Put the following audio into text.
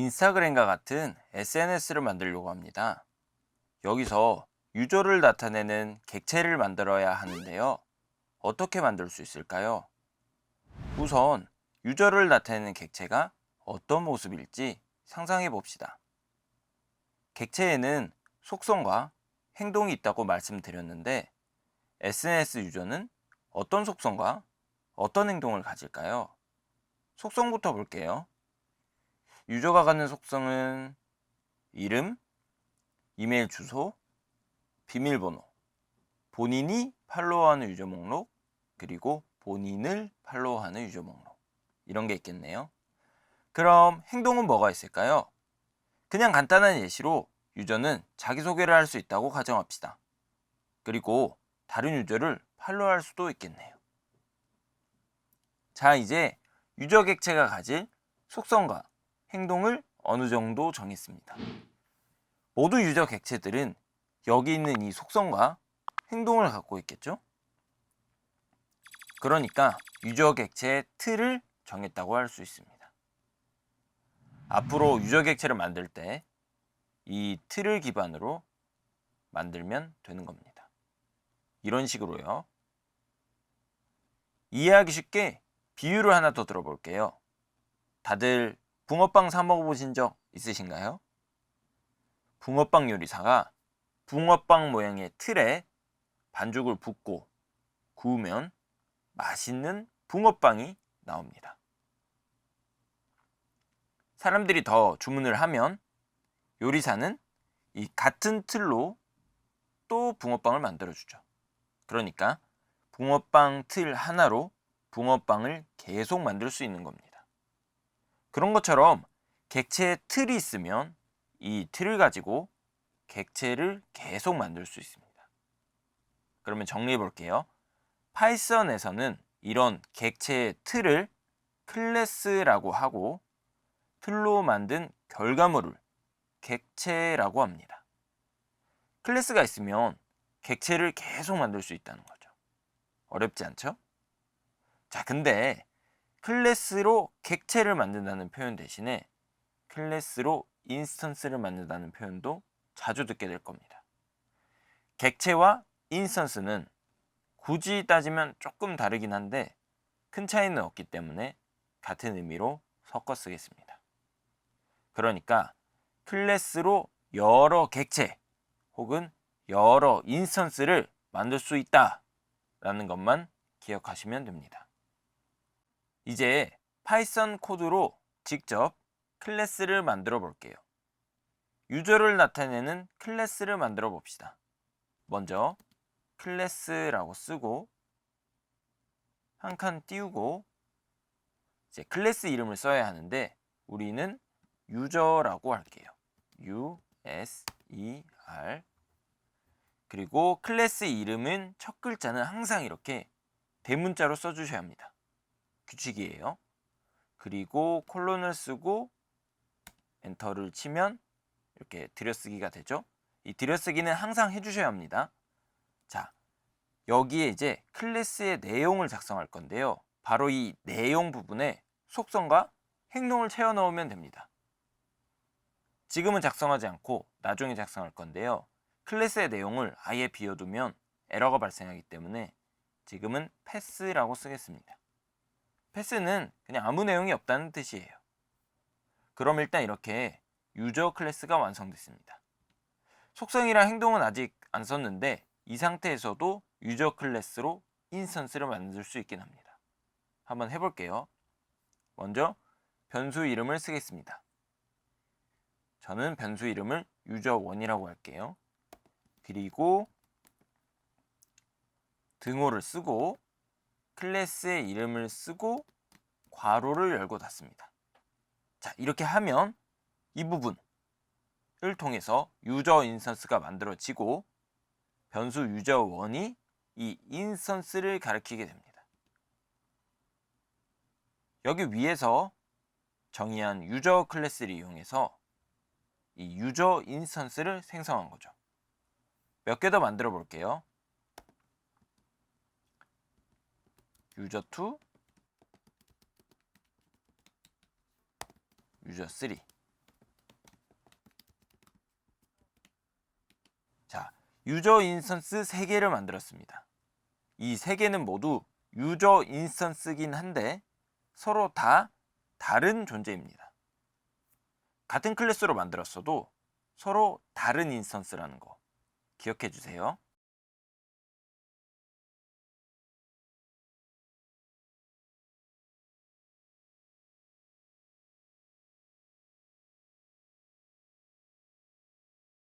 인스타그램과 같은 SNS를 만들려고 합니다. 여기서 유저를 나타내는 객체를 만들어야 하는데요. 어떻게 만들 수 있을까요? 우선 유저를 나타내는 객체가 어떤 모습일지 상상해 봅시다. 객체에는 속성과 행동이 있다고 말씀드렸는데 SNS 유저는 어떤 속성과 어떤 행동을 가질까요? 속성부터 볼게요. 유저가 갖는 속성은 이름, 이메일 주소, 비밀번호, 본인이 팔로우하는 유저 목록, 그리고 본인을 팔로우하는 유저 목록. 이런 게 있겠네요. 그럼 행동은 뭐가 있을까요? 그냥 간단한 예시로 유저는 자기소개를 할 수 있다고 가정합시다. 그리고 다른 유저를 팔로우할 수도 있겠네요. 자, 이제 유저 객체가 가질 속성과 행동을 어느 정도 정했습니다. 모두 유저 객체들은 여기 있는 이 속성과 행동을 갖고 있겠죠? 그러니까 유저 객체의 틀을 정했다고 할 수 있습니다. 앞으로 유저 객체를 만들 때 이 틀을 기반으로 만들면 되는 겁니다. 이런 식으로요. 이해하기 쉽게 비유를 하나 더 들어볼게요. 다들 붕어빵 사 먹어보신 적 있으신가요? 붕어빵 요리사가 붕어빵 모양의 틀에 반죽을 붓고 구우면 맛있는 붕어빵이 나옵니다. 사람들이 더 주문을 하면 요리사는 이 같은 틀로 또 붕어빵을 만들어주죠. 그러니까 붕어빵 틀 하나로 붕어빵을 계속 만들 수 있는 겁니다. 그런 것처럼 객체의 틀이 있으면 이 틀을 가지고 객체를 계속 만들 수 있습니다. 그러면 정리해 볼게요. 파이썬에서는 이런 객체의 틀을 클래스라고 하고 틀로 만든 결과물을 객체라고 합니다. 클래스가 있으면 객체를 계속 만들 수 있다는 거죠. 어렵지 않죠? 자, 근데 클래스로 객체를 만든다는 표현 대신에 클래스로 인스턴스를 만든다는 표현도 자주 듣게 될 겁니다. 객체와 인스턴스는 굳이 따지면 조금 다르긴 한데 큰 차이는 없기 때문에 같은 의미로 섞어 쓰겠습니다. 그러니까 클래스로 여러 객체 혹은 여러 인스턴스를 만들 수 있다 라는 것만 기억하시면 됩니다. 이제 파이썬 코드로 직접 클래스를 만들어 볼게요. 유저를 나타내는 클래스를 만들어 봅시다. 먼저 클래스라고 쓰고 한 칸 띄우고 이제 클래스 이름을 써야 하는데 우리는 유저라고 할게요. U S E R 그리고 클래스 이름은 첫 글자는 항상 이렇게 대문자로 써주셔야 합니다. 규칙이에요. 그리고 콜론을 쓰고 엔터를 치면 이렇게 들여쓰기가 되죠. 이 들여쓰기는 항상 해주셔야 합니다. 자, 여기에 이제 클래스의 내용을 작성할 건데요. 바로 이 내용 부분에 속성과 행동을 채워 넣으면 됩니다. 지금은 작성하지 않고 나중에 작성할 건데요. 클래스의 내용을 아예 비워두면 에러가 발생하기 때문에 지금은 패스라고 쓰겠습니다. 패스는 그냥 아무 내용이 없다는 뜻이에요. 그럼 일단 이렇게 유저 클래스가 완성됐습니다. 속성이랑 행동은 아직 안 썼는데 이 상태에서도 유저 클래스로 인스턴스를 만들 수 있긴 합니다. 한번 해볼게요. 먼저 변수 이름을 쓰겠습니다. 저는 변수 이름을 유저1이라고 할게요. 그리고 등호를 쓰고 클래스의 이름을 쓰고 괄호를 열고 닫습니다. 자, 이렇게 하면 이 부분을 통해서 유저 인스턴스가 만들어지고 변수 유저1이 이 인스턴스를 가리키게 됩니다. 여기 위에서 정의한 유저 클래스를 이용해서 이 유저 인스턴스를 생성한 거죠. 몇 개 더 만들어 볼게요. 유저 2, 유저 3. 자, 유저 인스턴스 3개를 만들었습니다. 이 3개는 모두 유저 인스턴스긴 한데 서로 다 다른 존재입니다. 같은 클래스로 만들었어도 서로 다른 인스턴스라는 거 기억해 주세요.